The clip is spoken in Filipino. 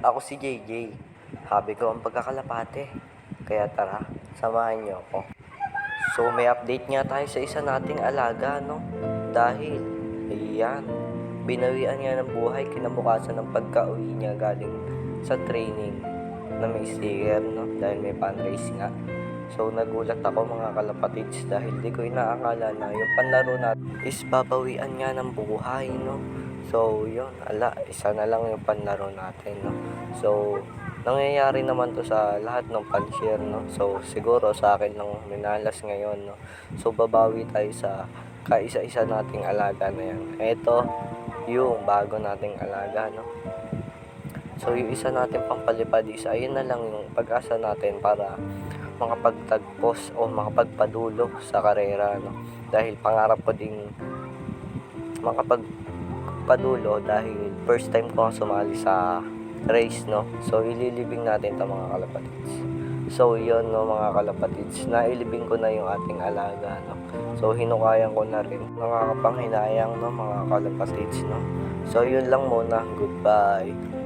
ako si JJ. Habi ko ang pagkakalapate. Kaya tara, samahan niyo ako. So may update nga tayo sa isa nating alaga, no? Dahil, ayan, binawian niya ng buhay kinabukasan ng pagka-uwi niya galing sa training na may sticker, no? Dahil may fundraise nga. So nagulat ako mga kalapatids dahil di ko inaakala na yung panlaro natin is babawian nga ng buhay, no? So yun, ala, isa na lang yung panlaro natin, no? So, nangyayari naman to sa lahat ng pan-share, no? So, siguro sa akin lang minalas ngayon, no? So, babawi tayo sa kaisa-isa nating alaga na yan. Ito, yung bago nating alaga, no? So, yung isa natin pampalipad is, ayun na lang yung pag-asa natin para makapagtagpos o makapagpadulo sa karera, no? Dahil pangarap ko ding makapagpadulo dahil first time ko sumali sa race, no? So, ililibing natin ito mga kalapatids. So, yun, no, mga kalapatids, nailibing ko na yung ating alaga, no? So, hinukayan ko na rin. Nakakapanghinayang, no, mga kalapatids, no? So, yun lang muna. Goodbye.